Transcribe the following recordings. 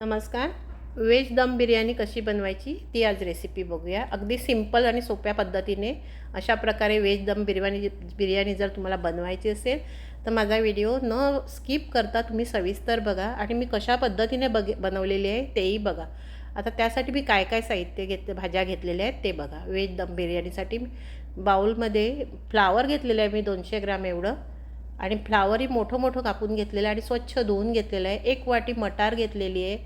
नमस्कार. व्हेज दम बिर्याणी कशी बनवायची ती आज रेसिपी बघूया. अगदी सिंपल आणि सोप्या पद्धतीने अशा प्रकारे व्हेज दम बिर्याणी बिर्याणी जर तुम्हाला बनवायची असेल तर माझा व्हिडिओ न स्किप करता तुम्ही सविस्तर बघा आणि मी कशा पद्धतीने बघ बनवलेली आहे तेही बघा. आता त्यासाठी मी काय काय साहित्य घेत भाज्या घेतलेल्या आहेत ते बघा. व्हेज दम बिर्याणीसाठी बाऊलमध्ये फ्लावर घेतलेलं आहे मी दोनशे ग्राम एवढं. आणि फ्लावरही मोठं मोठं कापून घेतलेलं आहे आणि स्वच्छ धुवून घेतलेलं आहे. एक वाटी मटार घेतलेली आहे.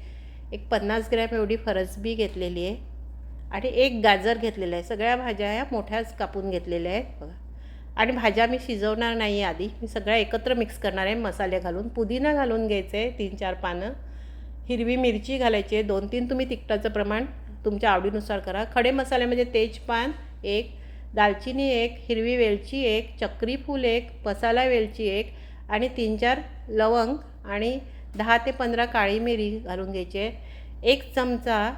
एक पन्नास ग्रॅम एवढी फरसबी घेतलेली आहे. आणि एक गाजर घेतलेलं आहे. सगळ्या भाज्या ह्या मोठ्याच कापून घेतलेल्या आहेत बघा. आणि भाज्या मी शिजवणार नाही आहे आधी. मी सगळ्या एकत्र मिक्स करणार आहे. मसाले घालून पुदिना घालून घ्यायचं आहे तीन चार पानं. हिरवी मिरची घालायची आहे. दोन तीन तुम्ही तिखटाचं प्रमाण तुमच्या आवडीनुसार करा. खडे मसाल्यामध्ये म्हणजे तेजपान एक दालचिनी एक हिरवी वेलची एक चक्री फूल एक मसाला वेलची एक आणि तीन चार लवंग आणि दहा ते पंधरा काळी मिरी घालून घ्यायची. आहे एक चमचा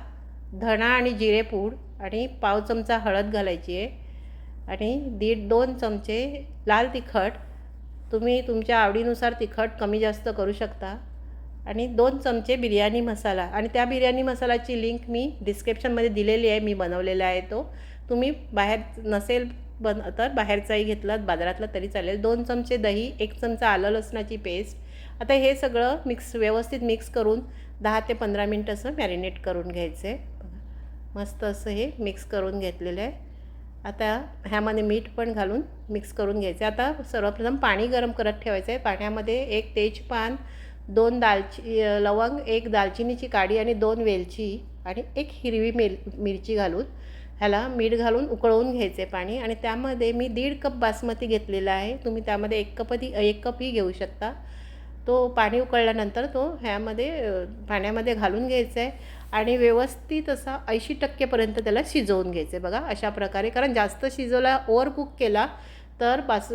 धणा आणि जिरेपूड आणि पाव चमचा हळद घालायची आहे आणि दीड दोन चमचे लाल तिखट. तुम्ही तुमच्या आवडीनुसार तिखट कमी जास्त करू शकता. आणि दोन चमचे बिर्याणी मसाला. आणि त्या बिर्याणी मसालाची लिंक मी डिस्क्रिप्शनमध्ये दिलेली आहे मी बनवलेला आहे तो. तुम्ही बाहेर नसेल बन तर बाहेरचाही घेतलात बाजारातला तरी चालेल. दोन चमचे दही एक चमचा आलं लसणाची पेस्ट. आता हे सगळं मिक्स व्यवस्थित मिक्स करून दहा ते पंधरा मिनटं असं मॅरिनेट करून घ्यायचं आहे मस्त असं हे मिक्स करून घेतलेलं आहे. आता ह्यामध्ये मीठ पण घालून मिक्स करून घ्यायचं आहे. आता सर्वप्रथम पाणी गरम करत ठेवायचं आहे. पाण्यामध्ये एक तेजपान दोन दालची लवंग एक दालचिनीची काडी आणि दोन वेलची आणि एक हिरवी मिर मिरची घालून ह्याला मीठ घालून उकळवून घ्यायचे पाणी आणि त्यामध्ये मी दीड कप बासमती घेतलेला आहे. तुम्ही त्यामध्ये एक कपही एक कपही घेऊ शकता. तो पाणी उकळल्यानंतर तो ह्यामध्ये पाण्यामध्ये घालून घ्यायचा आहे आणि व्यवस्थित असा ऐंशी टक्केपर्यंत त्याला शिजवून घ्यायचं आहे बघा अशा प्रकारे. कारण जास्त शिजवला ओव्हर कुक केला तर बास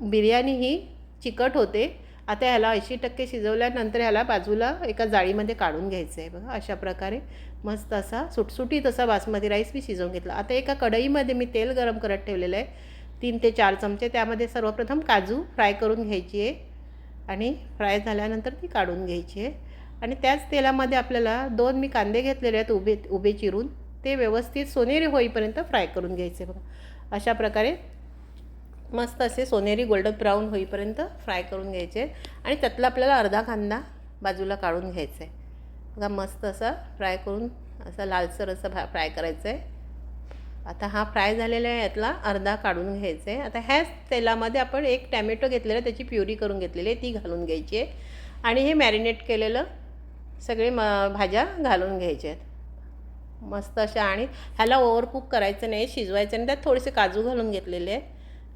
बिर्याणी ही चिकट होते. आता ह्याला ऐंशी टक्के शिजवल्यानंतर ह्याला बाजूला एका जाळीमध्ये काढून घ्यायचं आहे बघा अशा प्रकारे मस्त असा सुटसुटीत असा बासमती राईस मी शिजवून घेतला. आता एका कढईमध्ये मी तेल गरम करत ठेवलेलं आहे. तीन ते चार चमचे. त्यामध्ये सर्वप्रथम काजू फ्राय करून घ्यायची आहे आणि फ्राय झाल्यानंतर ती काढून घ्यायची आहे आणि त्याच तेलामध्ये आपल्याला दोन मी कांदे घेतलेले आहेत उभे उभे चिरून. ते व्यवस्थित सोनेरी होईपर्यंत फ्राय करून घ्यायचे बघा. अशा प्रकारे मस्त असे सोनेरी गोल्डन ब्राऊन होईपर्यंत फ्राय करून घ्यायचे. आणि त्यातला आपल्याला अर्धा कांदा बाजूला काढून घ्यायचा. आहे बघा मस्त असा फ्राय करून असा लालसर असा भा फ्राय करायचं आहे आता हा फ्राय झालेला आहे यातला अर्धा काढून घ्यायचा. आहे आता ह्याच तेलामध्ये आपण एक टॅमॅटो घेतलेला आहे त्याची प्युरी करून घेतलेली आहे ती घालून घ्यायची आहे. आणि हे मॅरिनेट केलेलं सगळे म भाज्या घालून घ्यायच्या आहेत. मस्त अशा आणि ह्याला ओव्हरकुक करायचं नाही शिजवायचं नाही त्यात थोडेसे काजू घालून घेतलेले आहेत.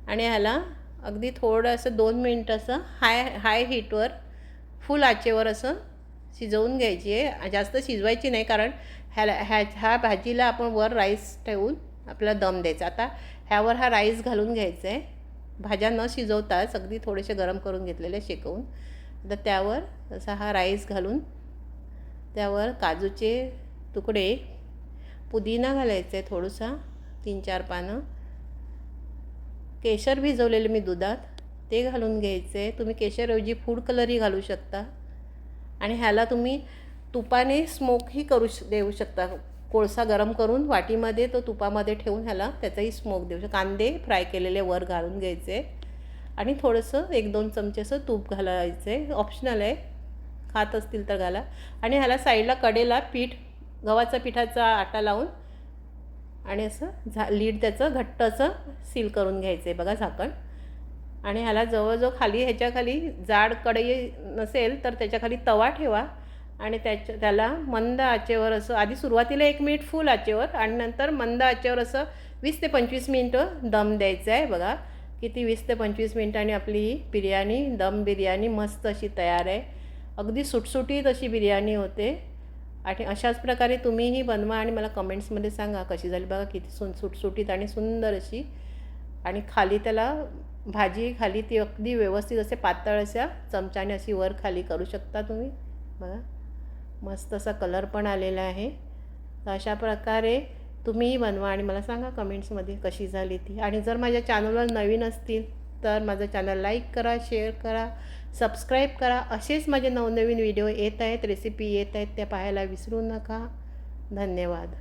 आणि ह्याला अगदी थोडं असं दोन मिनटं असं हाय हाय हीटवर फुल आचेवर असं शिजवून घ्यायची आहे. जास्त शिजवायची नाही कारण ह्याला ह्या ह्या भाजीला आपण वर राईस ठेवून आपल्याला दम द्यायचा. आता ह्यावर हा राईस घालून घ्यायचा आहे. भाज्या न शिजवताच अगदी थोडेसे गरम करून घेतलेले शेकवून. तर त्यावर असा हा राईस घालून त्यावर काजूचे तुकडे पुदिना घालायचं आहे थोडंसं तीन चार पानं. केशर भिजवलेले मी दुधात ते घालून घ्यायचे. तुम्ही केशरऐवजी फूड कलरही घालू शकता. आणि ह्याला तुम्ही तुपाने स्मोकही करू श देऊ शकता. कोळसा गरम करून वाटीमध्ये तो तुपामध्ये ठेवून ह्याला त्याचाही स्मोक देऊ शकता कांदे फ्राय केलेले वर घालून घ्यायचे. आणि थोडंसं एक दोन चमचे असं तूप घालायचे. ऑप्शनल आहे. खात असतील तर घाला. आणि ह्याला साईडला कडेला पीठ गव्हाचा पिठाचा आटा लावून आणि असं झा लीड त्याचं घट्ट असं सील करून घ्यायचं आहे बघा झाकण. आणि ह्याला जवळजवळ खाली ह्याच्याखाली जाड कढई नसेल तर त्याच्याखाली तवा ठेवा. आणि त्याच्या त्याला मंद आचेवर असं आधी सुरुवातीला एक मिनिट फुल आचेवर आणि नंतर मंद आचेवर असं वीस ते पंचवीस मिनटं दम द्यायचं आहे बघा. किती वीस ते पंचवीस मिनटांनी आपली ही बिर्याणी दम बिर्याणी मस्त अशी तयार आहे. अगदी सुटसुटीत अशी बिर्याणी होते. आणि अशाच प्रकारे तुम्हीही बनवा आणि मला कमेंट्समध्ये सांगा कशी झाली. बघा किती सुन सुटसुटीत आणि सुंदर अशी. आणि खाली त्याला भाजी खाली ती अगदी व्यवस्थित असे पातळ अशा चमच्याने अशी वर खाली करू शकता तुम्ही. बघा. मस्त असा कलर पण आलेला आहे. तर अशा प्रकारे तुम्हीही बनवा आणि मला सांगा कमेंट्समध्ये कशी झाली ती. आणि जर माझ्या चॅनलवर नवीन असतील तर माझं चॅनल लाईक करा शेअर करा सबस्क्राईब करा. असेच माझे नवनवीन व्हिडिओ येत आहेत रेसिपी येत आहेत त्या पाहायला विसरू नका. धन्यवाद.